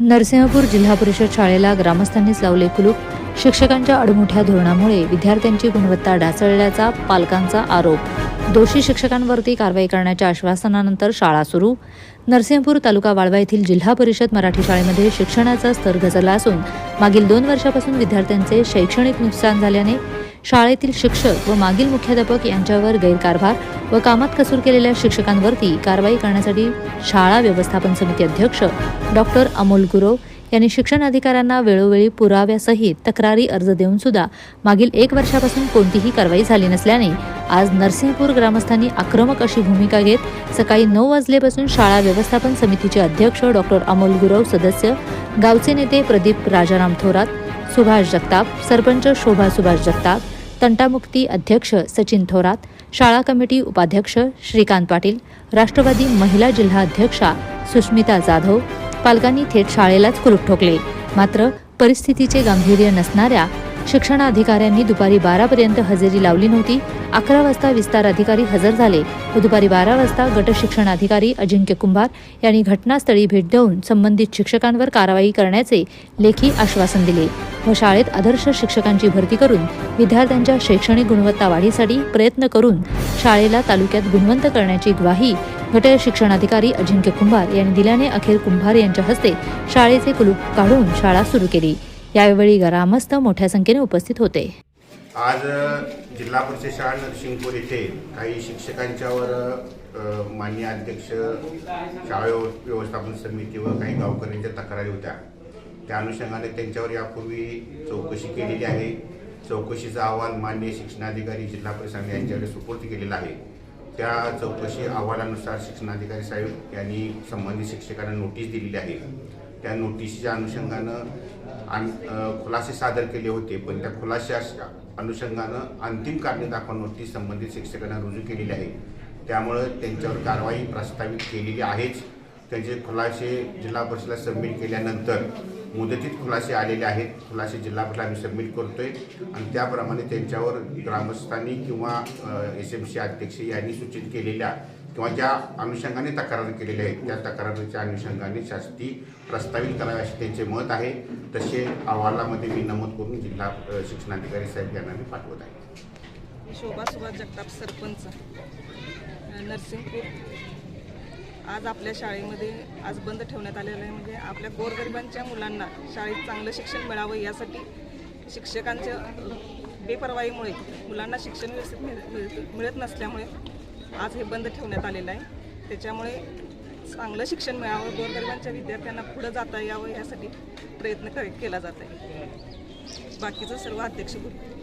नरसिंहपूर जिल्हा परिषद शाळेला ग्रामस्थांनीच लावले कुलूप. शिक्षकांच्या अडमुठ्या धोरणामुळे विद्यार्थ्यांची गुणवत्ता ढासळल्याचा पालकांचा आरोप. दोषी शिक्षकांवरती कारवाई करण्याच्या आश्वासनानंतर शाळा सुरू. नरसिंहपूर तालुका वाळवा येथील जिल्हा परिषद मराठी शाळेमध्ये शिक्षणाचा स्तर घसरला असून मागील दोन वर्षापासून विद्यार्थ्यांचे शैक्षणिक नुकसान झाल्याने शाळेतील शिक्षक व मागील मुख्याध्यापक यांच्यावर गैरकारभार व कामात कसूर केलेल्या शिक्षकांवरती कारवाई करण्यासाठी शाळा व्यवस्थापन समिती अध्यक्ष डॉक्टर अमोल गुरव यांनी शिक्षण अधिकाऱ्यांना वेळोवेळी पुराव्यासहित तक्रारी अर्ज देऊन सुद्धा मागील एक वर्षापासून कोणतीही कारवाई झाली नसल्याने आज नरसिंहपूर ग्रामस्थांनी आक्रमक अशी भूमिका घेत सकाळी नऊ वाजलेपासून शाळा व्यवस्थापन समितीचे अध्यक्ष डॉक्टर अमोल गुरव सदस्य गावचे नेते प्रदीप राजाराम थोरात सुभाष जगताप सरपंच शोभा सुभाष जगताप तंटामुक्ती अध्यक्ष सचिन थोरात शाळा कमिटी उपाध्यक्ष श्रीकांत पाटील राष्ट्रवादी महिला जिल्हा अध्यक्षा सुष्मिता जाधव पालकांनी थेट शाळेलाच कुलूप ठोकले. मात्र परिस्थितीचे गांभीर्य नसणाऱ्या शिक्षणाधिकाऱ्यांनी दुपारी बारापर्यंत हजेरी लावली नव्हती. अकरा वाजता विस्तार अधिकारी हजर झाले व दुपारी बारा वाजता गटशिक्षण अधिकारी अजिंक्य कुंभार यांनी घटनास्थळी भेट देऊन संबंधित शिक्षकांवर कारवाई करण्याचे लेखी आश्वासन दिले व शाळेत आदर्श शिक्षकांची भरती करून विद्यार्थ्यांच्या शैक्षणिक गुणवत्ता वाढीसाठी प्रयत्न करून शाळेला तालुक्यात गुणवंत करण्याची ग्वाही गट शिक्षणाधिकारी अजिंक्य कुंभार यांनी दिल्याने अखेर कुंभार यांच्या हस्ते शाळेचे कुलूप काढून शाळा सुरू केली. यावेळी ग्रामस्थ मोठ्या संख्येने उपस्थित होते. आज जिल्हा परिषद शाळा नरसिंगपूर येथे काही शिक्षकांच्यावर मान्य अध्यक्ष शाळा व्यवस्थापन समिती व काही गावकऱ्यांच्या तक्रारी होत्या. त्या अनुषंगाने त्यांच्यावर यापूर्वी चौकशी केलेली आहे. चौकशीचा अहवाल माननीय शिक्षणाधिकारी जिल्हा परिषद यांच्याकडे सुपूर्द केलेला आहे. त्या चौकशी अहवालानुसार शिक्षणाधिकारी साहेब यांनी संबंधित शिक्षकांना नोटीस दिलेली आहे. त्या नोटीसच्या अनुषंगानं आन खुलासे सादर केले होते पण त्या खुलाशा अनुषंगानं अंतिम कारणे दाखवा नोटीस संबंधित शिक्षकांना रुजू केलेली आहे. त्यामुळं त्यांच्यावर कारवाई प्रस्तावित केलेली आहेच. त्यांचे खुलासे जिल्हा परिषदला सबमिट केल्यानंतर मुदतीत खुलासे आलेले आहेत. खुलासे जिल्हा परिषद आम्ही सबमिट करतोय. आणि त्याप्रमाणे त्यांच्यावर ग्रामस्थांनी किंवा एस एम सी अध्यक्ष यांनी सूचित केलेल्या किंवा ज्या अनुषंगाने तक्रार केलेल्या आहेत त्या तक्रारीच्या अनुषंगाने शासती प्रस्तावित करावे असे त्यांचे मत आहे. तसे अहवालामध्ये मी नमूद करून जिल्हा शिक्षणाधिकारी साहेब यांना मी पाठवत आहे. शोभा सुभाष जगताप सरपंच नर्सिंगपूर नरसिंहपूर. आज आपल्या शाळेमध्ये आज बंद ठेवण्यात आलेलं आहे म्हणजे आपल्या गोरगरिबांच्या मुलांना शाळेत चांगलं शिक्षण मिळावं यासाठी शिक्षकांच्या बेपरवाईमुळे मुलांना शिक्षण व्यवस्थित मिळ- मिळत नसल्यामुळे आज हे बंद ठेवण्यात आलेलं आहे त्याच्यामुळे चांगलं शिक्षण मिळावं गोरगरिबांच्या विद्यार्थ्यांना पुढं जाता यावं यासाठी प्रयत्न केला जात आहे बाकीचं सर्व अध्यक्ष बोलतील.